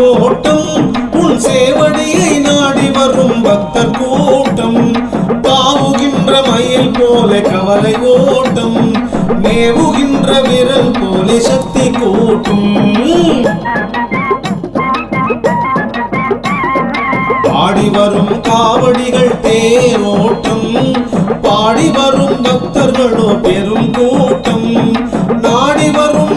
கோட்டம் உன் சேவடியை நாடி வரும் பக்தர் கூட்டம். பாவுகின்ற மயில் போல கவலை ஓட்டம் மேவுகின்ற விரல் போல சக்தி கூட்டும். பாடி வரும் காவடிகள் தேரோட்டம் பாடி வரும் பக்தர்களோ பெரும் கூட்டம். நாடி வரும்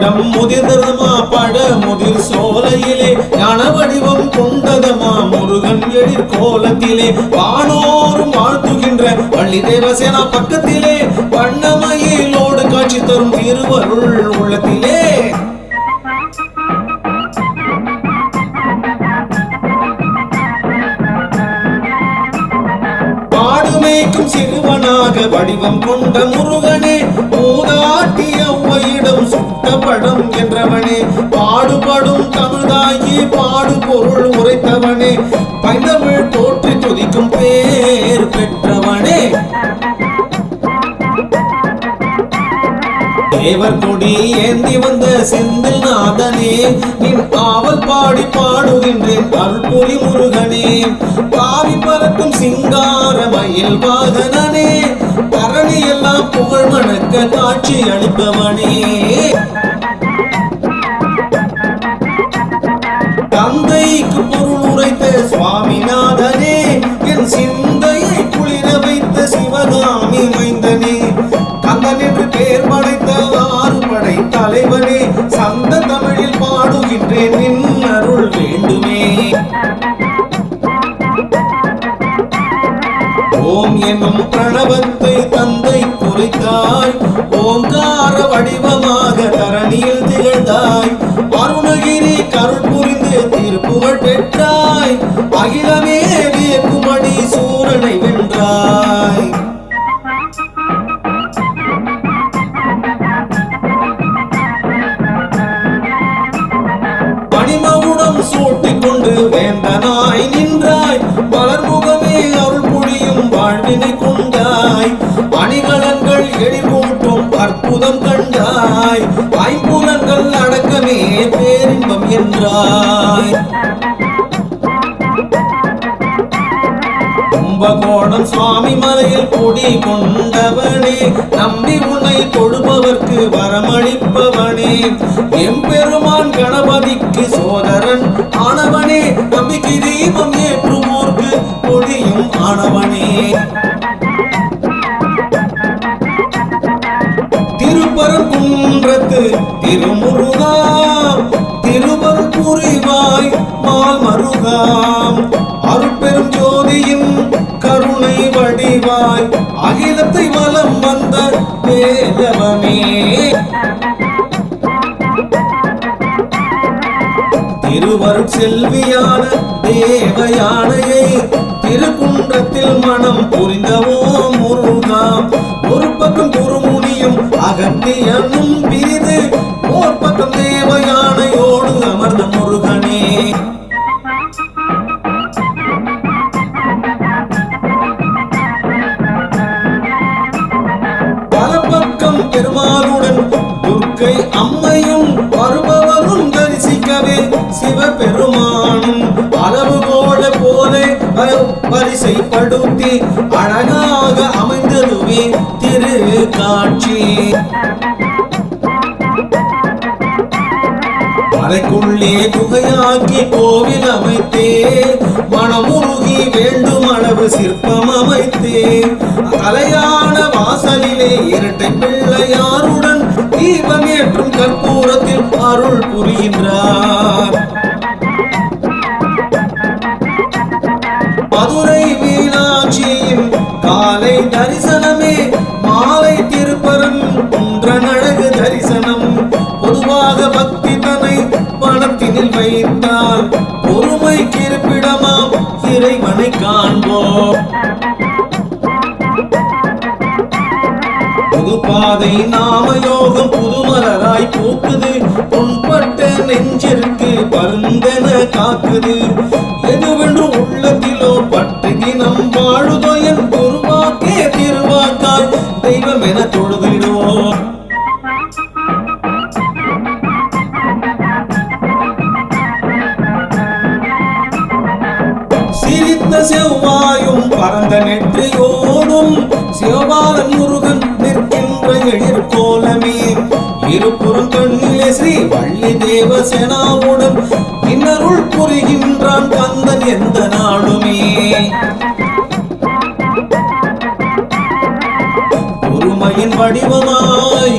படம் முதிர்ந்ததுமா பட முதிர் சோலையிலே ஞான வடிவம் கொண்டதமா? முருகன் எழில் கோலத்திலே வானோரும் வாழ்த்துகின்ற பள்ளி தேவசேனா பக்கத்திலே வண்ணமயிலோடு காட்சி தரும் திருவருள் உள்ளத்திலே. சிறுவனாக வடிவம் கொண்ட முருகனே மூதாட்டி ஔவையிடம் சுட்டப்படம் என்றவனே பாடுபடும் தமிழ்தாயி பாடு பொருள் உரைத்தவனே பைந்தமிழ் போற்றி துதிக்கும் பேர் பெற்றவனே. தேவர் கொடி ஏந்தி வந்த செந்தில் நாதனே நின் ஆவல் பாடி பாடுகின்றேன் அருள்புரி முருகனே. பாவி பறக்கும் சிங்கார மயில் வாகனே பரணி எல்லாம் புகழ் மணக்க காட்சி அளிப்பவனே. தந்தைக்கு பொருள் உரைத்த சுவாமிநாதன் தலைவனே சந்த தமிழில் பாடுகின்றேன் நின் அருள் வேண்டுமே. ஓம் என்னும் பிரணவத்தை தந்தை குறைத்தாய் ஓங்கார வடிவமாக தரணியில் திகழ்ந்தாய் அருணகிரி கருள் புரிந்து திருப்புகழ் பெற்றாய் அகிலமே அற்புதம் கண்டாய். வாய்ப்புலன்கள் அடக்கமே பேரின்பம் என்றாய். கும்பகோணம் சுவாமி மலையில் குடி கொண்டவனே நம்பி உன்னை தொழுபவர்க்கு வரமளிப்பவனே. எம்பெருமான் கணபதிக்கு சோதரன் ஆனவனே நம்பிக்கை தீபம் ஏற்றுவோர்க்கு கொடியும் ஆனவனே. திருப்பரங்குன்றத்து திருமுருகா திருவருள் புரிவாய் மால் மருகாம் அருட்பெரும் ஜோதியின் கருணை வடிவாய் அகிலத்தை வலம் வந்த வேதவமே திருவருட் செல்வியான தேவயானையை திருக்குன்றத்தில் மனம் புரிந்தவோ முருகாம் ஒரு பக்கம் அகத்தியம் அகத்தியமும் பிரிது ஓர் பக்கம் தேவயானையோடு அமர்ந்த முருகனே. வலப்பக்கம் பெருமாளுடன் துர்க்கை அம்மையும் வருபவரும் தரிசிக்கவே சிவபெருமானும் அளவு போல வரிசைப்படுத்தி அழகாக அமைந்ததுவே காட்சி. மலைக்குள்ளே குகையாக்கி கோவில் அமைத்தேன் மனமுருகி வேண்டும் அளவு சிற்பம் அமைத்தேன் கலையான வாசலிலே இரட்டை பிள்ளையாருடன் தீபம் ஏற்றும் கற்பூரத்தில் அருள் புரிகின்றார். மதுரை மீனாட்சியின் காலை தரிசனமே இறைவனை காண்போம். புதுப்பாதை நாம யோகம் புதுமலராய் பூக்குது. புண்பட்ட நெஞ்சிற்கு பருந்தென காக்குது. எதுவென்று உள்ளத்திலோ பட்டு தினம் வாழுதோ என்போ பரந்த நெற்றியோடும் சிவபாலன் முருகன் நிற்கின்ற எழிற்கோலமே இருபுறம் கண்ணிலே ஸ்ரீ வள்ளி தேவசேனாவுடன் இன்னருள் புரிகின்றான் கந்தன் எந்த நாடுமே பொறுமையின் வடிவமா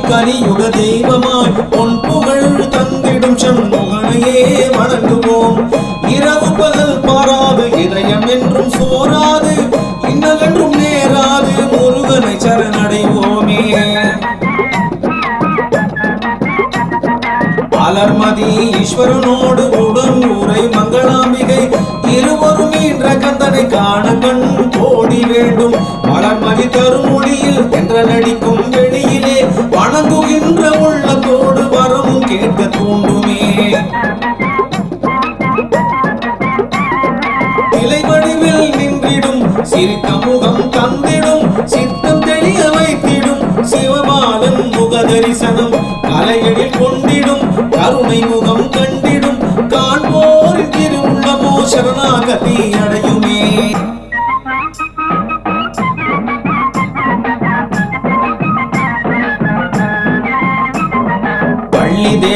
கலியுக தெய்வமாய் பொன் புகழ் தந்திடும் சண்முகனையே வணங்குவோம். இரவு பகல் பாராது இதயம் என்றும் சோராது இன்னதென்றும் நேராது முருகனை சரணடைவோமே. அலர்மதி ஈஸ்வரனோடு உடன் உரை மங்களாம்பிகை இருவரும் என்ற கந்தனை காண கண் கோடி வேண்டும். மலர்மதி தரும் மொழியில் என்ற நடிக்கும்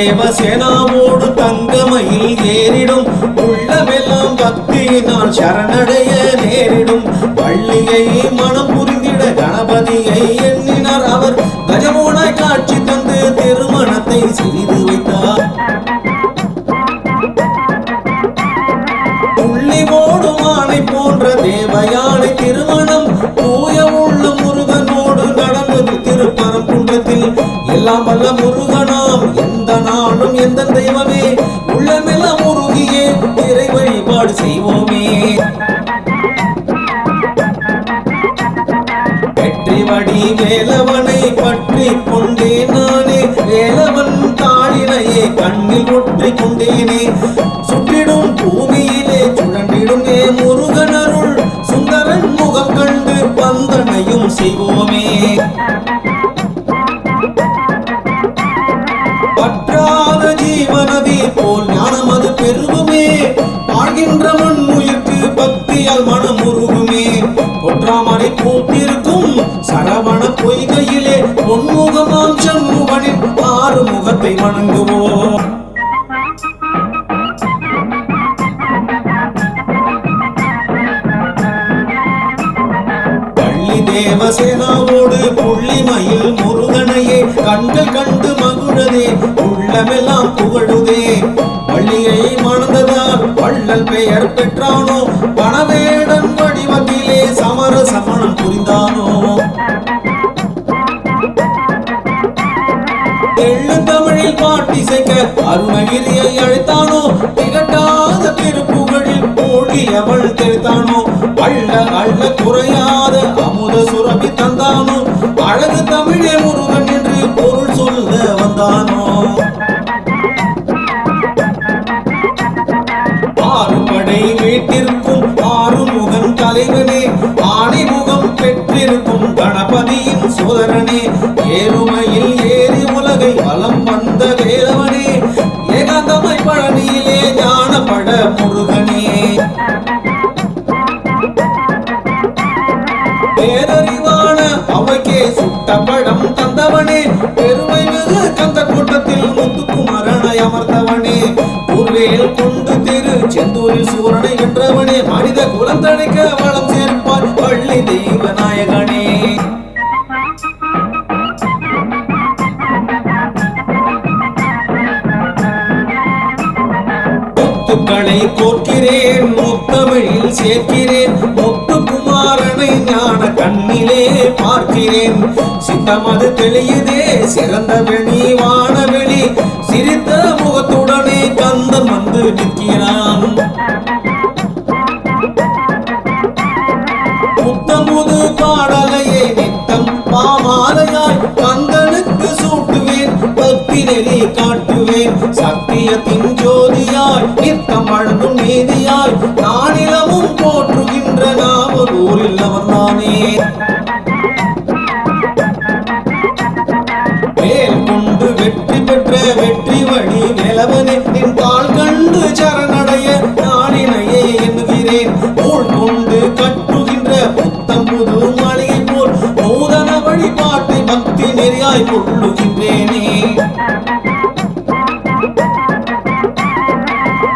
தேவசேனாவோடு தங்கமயில் ஏறிடும். உள்ளமெல்லாம் பக்தியினால் சரணடைய நேரிடும். பள்ளியை மனம் புரிந்திட கணபதியை எண்ணினார் அவர். கஜமோனாய் காட்சி தந்து திருமணத்தை செய்து வைத்தார். புள்ளி ஓடும் ஆணை போன்ற தேவயானை திருமணம். தூய உள்ள முருகனோடு நடந்தது திருப்பரங்குன்றத்தில். எல்லாம் வல்ல முருகனாம் வழிபாடு செய்வோமே. வெற்றி வடி வேலவனை பற்றி கொண்டே நானே வேலவன் தாளினையே கண்ணில் ஒற்றி ஒற்றாமரை சரவண பொய்கையிலே பொன்முகமாம் சண்முகனின் ஆறு முகத்தை வணங்குவோம். தேவசேனாவோடு புள்ளிமயில் முருகனையே கண்கள் கண்டு மகுழதே உள்ளமெல்லாம் புகழுதே. பள்ளியை மணந்ததால் வள்ளல் பெயர் பெற்றானோ பணவேடன் தெள்ளு தமிழில் பாட்டிசைக்க அருணகிரியை அழைத்தானோ? திகட்டாத திருப்புகழில் அவள் தெரித்தானோ? அள்ள அள்ள குறையாத அமுத சுரபி தந்தானோ? அழகு தமிழே முருகன் என்று பொருள் சொல்ல வந்தானோ? ஆறுபடை வீட்டிற்கும் ஆறுமுகன் தலைவனே. ஆணைமுகம் பெற்றிருக்கும் கணபதியின் சோதரனே. ஏறுமையில் வேல் கொண்டு திரு செந்தூரில் சூரனை என்றவனே மனித குலம் தணிக்க வளம் சேர்ப்பார் பள்ளி தெய்வ நாயகனே முத்துக்களை கோர்க்கிறேன் முத்தமிழில் சேர்க்கிறேன் முத்துக்குமாரனை ஞான கண்ணிலே பார்க்கிறேன். சித்தமது தெளியுதே சிறந்த வெளி சிரித்த முகத்துடனே கந்தன் வந்து நிற்கிறான். புத்தமுது பாடலையே நித்தம் பாமாலையாய் கந்தனுக்கு சூட்டுவேன் பக்தி நெறி காட்டுவேன். சத்தியத்தின் ஜோதியாய் நித்தம் வழங்கும் நீதியாய் நானிலமும் போற்றுகின்ற நாம ஊரில் அவன் தானே வழி நின் பால் கண்டு சரணடைய நாளினையே எண்ணுகிறேன். நூல் கொண்டு கட்டுகின்ற புத்தம் புது மாளிகை போல் நூதன வழிபாட்டை பக்தி நெறியாய் கொள்ளுகின்றேனே.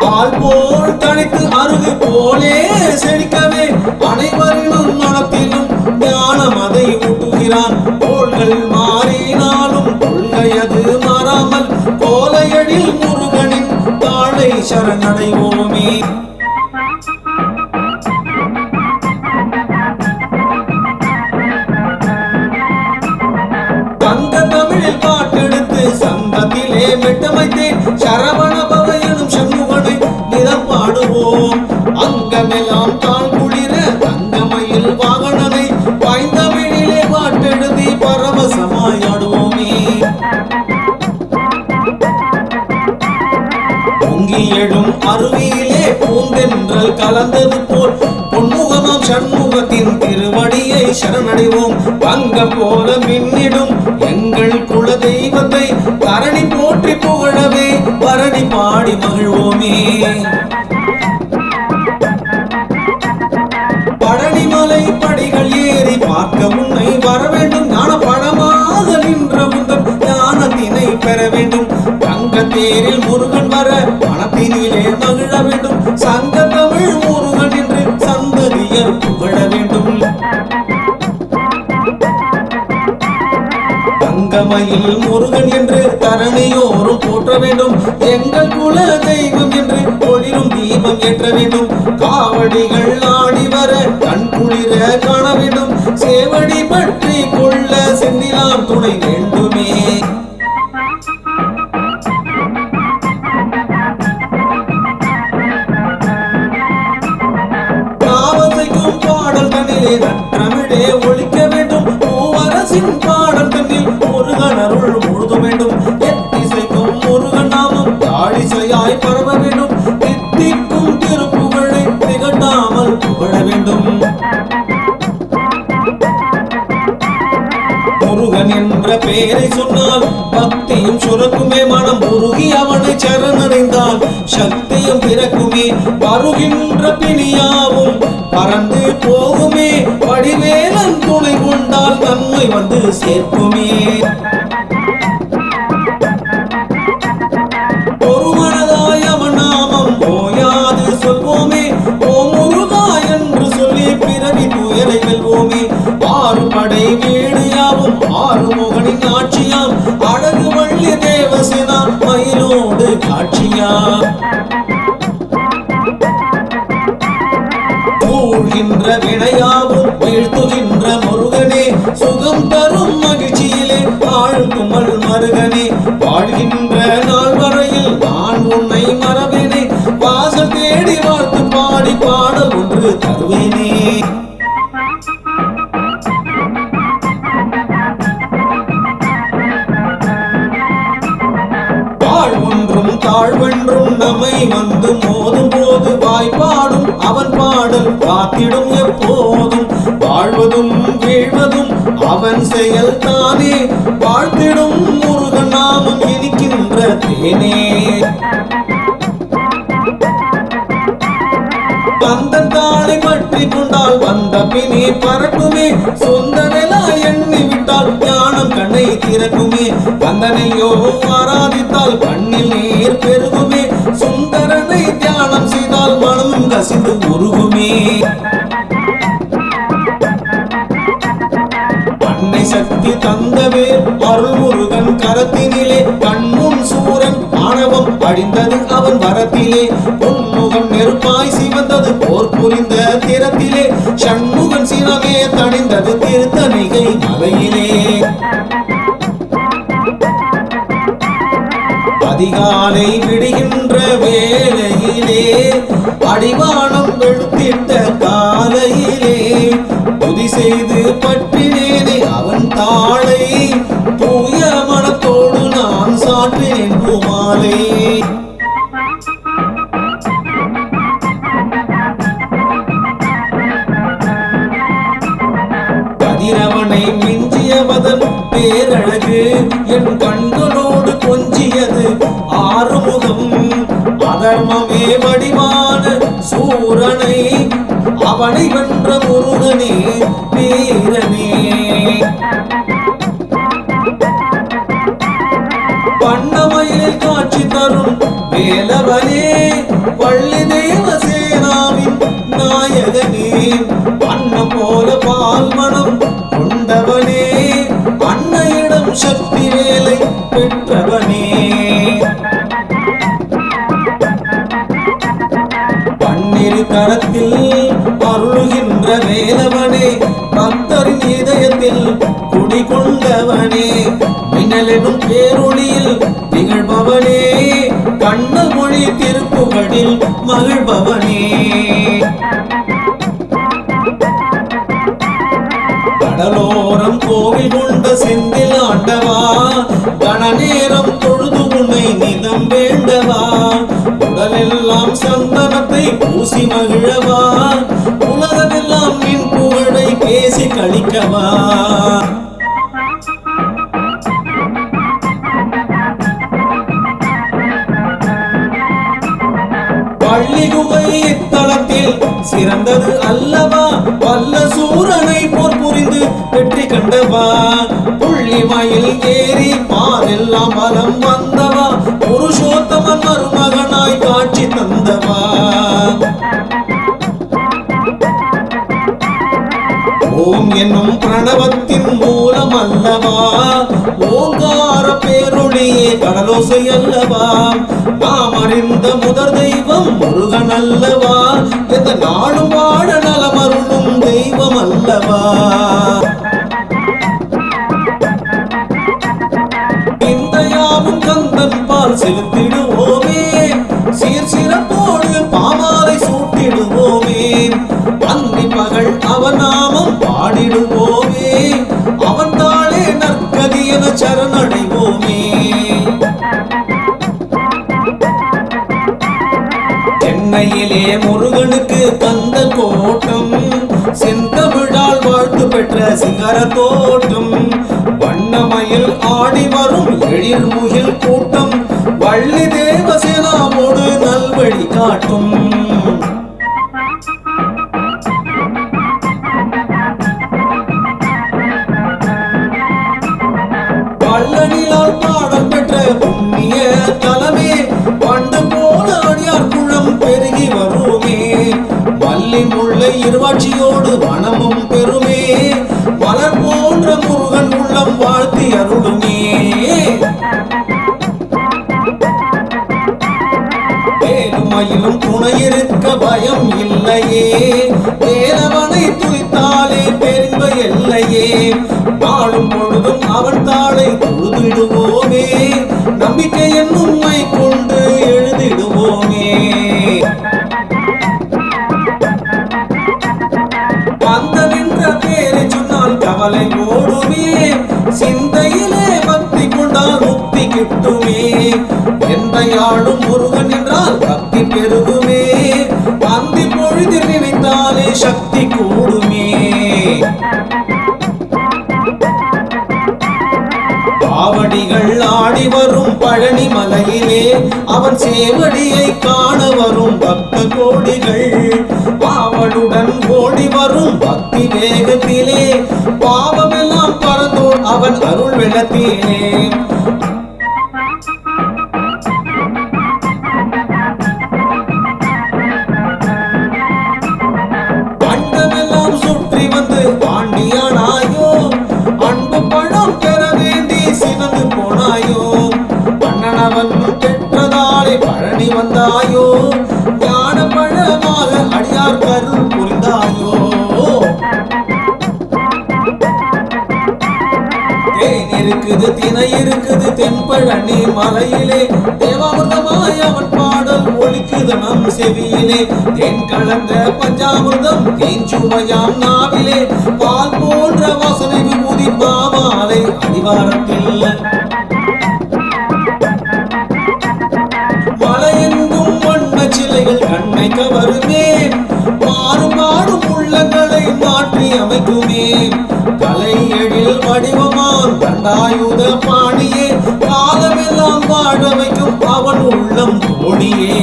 பால் போல் தனித்து அருகு போலே செழிக்கவே அனைவரிலும் மனத்திலும் ஞானம் அதை ஊட்டுகிறான். போல்கள் மாறினாலும் கொள்கையது கோலையடில் முருகனின் தாழை சரணடைவோமே. தங்க தமிழில் பாட்டெடுத்து சங்கத்திலே மெட்டமைத்தேன் சரவண நெடும் அருவியிலே பூந்தென்றல் கலந்தது போல் பொன்முகமாம் சண்முகத்தின் திருவடியை சரணடைவோம். தங்கம் போல மின்னிடும் எங்கள் குல தெய்வத்தை தரணி போற்றி புகழவே பரணி பாடி மகிழ்வோமே. பழனிமலை படிகள் ஏறி பார்க்க உன்னை வர வேண்டும். ஞான பழமாக நின்ற உந்தன் ஞானத்தினை பெற வேண்டும். தங்க தேரில் முருகன் வர மகிழ வேண்டும். சங்க தமிழ் முருகன் என்று சந்ததியர் புகழ வேண்டும். தங்கமயில் முருகன் என்று தரணியோரும் போற்ற வேண்டும். எங்கள் குல தெய்வம் என்று ஒளிரும் தீபம் ஏற்ற வேண்டும். காவடிகள் ஆடி வர கண் குளிர காண வேண்டும். சேவடி பற்றி கொள்ள செந்திலாம் துணை பூவரசின் பாடல் தன்னில் முருகன் அருள் முழுத வேண்டும். எத்திசைக்கும் முருகன் நாமம் தாழிசையாய் பரவ வேண்டும். தித்திக்கும் திருப்புகழை திகட்டாமல் புகழ வேண்டும். முருகன் என்ற பெயரை சொன்னால் பக்தியும் சுரக்குமே மனம் முருகி அவனை சரணடைந்தால் பருகின்ற பிணியாவும் பறந்து போகுமே. வடிவேலன் துணை கொண்டால் நன்மை வந்து சேர்க்குமே. பாடல் தருவேனே. வாழ்வொன்றும் தாழ்வென்றும் நம்மை வந்து மோதும் போது வாய்ப்பாடும் அவன் பாடல் காத்திடும் எப்போதும். வாழ்வதும் வீழ்வதும் அவன் செயல் தானே. வாழ்த்திடும் முருகன் நாமம் இனிக்கின்ற தேனே. கந்தன் தாளை பற்றி கொண்டால் வந்த பினே பறக்குமே சொந்த எண்ணி விட்டால் ஞானம் கண்ணை திறக்குமே. வந்தனையோ ஆராதித்தால் கண்ணில் நீர் பெருகுமே. சுந்தரனை தியானம் செய்தால் மனம் கசிந்து உருகுமே. சக்தி தந்தவே அருள் முருகன் கரத்தினிலே கண்முன் சூரன் ஆணவம் அழிந்தது அவன் வரத்திலே பொன்முகன் நெருப்பாய் சிவந்தது போர் புரிந்த திறத்திலே. சண்முகன் சினமே தணிந்தது திருத்தணிகை மலையிலே. அதிகாலை விடுகின்ற வேளையிலே அடிவானம் வெளுத்திட்ட காலையிலே. புதி செய்து பற்றினேனே அவன் தாளை தூய மாலை கதிரவனை மிஞ்சியவதன் பேரழகு என் கண்களோடு கொஞ்சியது ஆறுமுகம். அதர்மமே வடிவான சூரனை அவனை வென்ற முருகனே பேரனே. காட்சி தரும் வேலவனே பள்ளி தெய்வ சேனாவின் நாயகனே அன்னம் போல பால்மனம் கொண்டவனே அன்னையிடம் சக்தி வேலை பெற்றவனே. பன்னிரு கரத்தில் அருளுகின்ற வேலவனே பக்தரின் இதயத்தில் குடிகொண்டவனே. மின்னலெனும் பேருளிய மொழி திருப்புகழில் மகிழ்பவனே. கடலோரம் கோவில் கொண்ட செந்தில் ஆண்டவா கணநேரம் தொழுது உன்னை நிதம் வேண்டவா. உடலெல்லாம் சந்தனத்தை பூசி மகிழவா. உலகமெல்லாம் நின் புகழை பேசி கழிக்கவா. சிறந்தது அல்லவா? வல்ல சூரனை போர் புரிந்து வெற்றி கண்டவா? புள்ளி புள்ளிமயில் ஏறி பாரெல்லாம் வலம் வந்தவா? புருஷோத்தமன் மருமகனாய் காட்சி தந்தவா? ஓம் என்னும் பிரணவத்தின் மூலம் அல்லவா ஓங்கார பேரொளியே கடலோசை அல்லவா? நாம் அறிந்த முதற் தெய்வம் முருகன் அல்லவா? எந்த நாடும் வாழ நலமருளும் தெய்வம் அல்லவா? இந்த யாவும் கந்தன் பால் செலுத்திடும் சென்னையிலே முருகனுக்கு தந்த கோட்டம் செந்தமிழால் வாழ்த்து பெற்ற சிங்கர தோட்டம் வண்ணமயில் ஆடி வரும் எழில் முகில் கூட்டம். வள்ளி தேவசேனாவோடு நல்வழி காட்டும். பயம் இல்லையே. வேலவனை துய்த்தாலே பெரும்ப எல்லையே. நாளும் பொழுதும் அவன் தாளை தொழுதிடுவோமே. நம்பிக்கை என்னும் உண்மை கொண்டு எழுதிடுவோமே. வந்த நின்ற பேரை சொன்னால் கவலை ஓடுமே சிந்தையிலே பக்தி கொண்டால் முக்தி கிட்டுமே. எந்த யாழும் முருகன் என்றால் பழனி அவன் சேவடியை காண வரும் பக்த கோடிகள் பாவனுடன் ஓடி வரும் பக்தி வேகத்திலே பாவமெல்லாம் பறந்தோர் அவன் அருள் வெள்ளத்திலே பழனி மலையிலே தேவாமிர்தமாய் அவன் பாடல் ஒலிக்குது நம் செவியிலே. தேன் கலந்த பஞ்சாமிர்தம் தேஞ்சுமையாம் நாவிலே. பால் போன்ற வாசனை விபூதி மாமாலை அடிவாரத்தில். மலையெங்கும் வண்ண சிலைகள் கண்ணை கவருமே. மாறுபாடும் உள்ளங்களை மாற்றி அமைக்குமே. கலை எழில் வடிவமான் தண்டாயுத பாணியே. வாழ வைக்கும் அவன் உள்ளம் ஒளியே.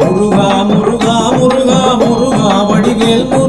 முருகா முருகா முருகா முருகா வடிவேல் முருகா.